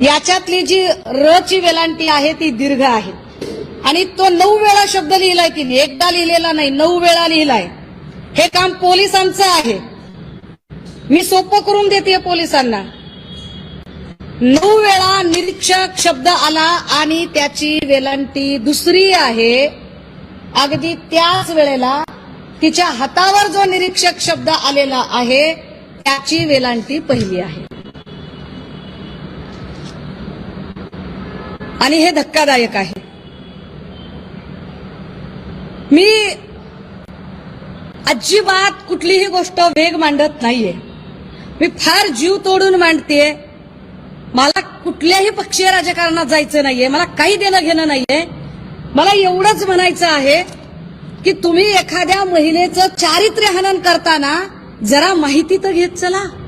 याच्यातली जी र ची वेलांटी आहे ती दीर्घ आहे. आणि तो नऊ वेळा शब्द लिहिलाय की एकदा लिहिलेला नाही नऊ वेळा लिहिलाय. हे काम पोलिसांचं आहे. मी सोपं करून देते पोलिसांना. नऊ वेळा निरीक्षक शब्द आला आणि त्याची वेलांटी दुसरी आहे. अगदी त्याच वेळेला तिच्या हातावर जो निरीक्षक शब्द आलेला आहे त्याची वेलांटी पहिली आहे. आणि हे धक्कादायक आहे. मी अजिबात कुठलीही गोष्ट वेग मांडत नाहीये. मी फार जीव तोडून मांडतेय. मला कुठल्याही पक्षीय राजकारणात जायचं नाहीये. मला काही देणं घेणं नाहीये. मला एवढंच म्हणायचं आहे की तुम्ही एखाद्या महिलेचं चारित्र्य हनन करताना जरा माहिती तर घेत चला.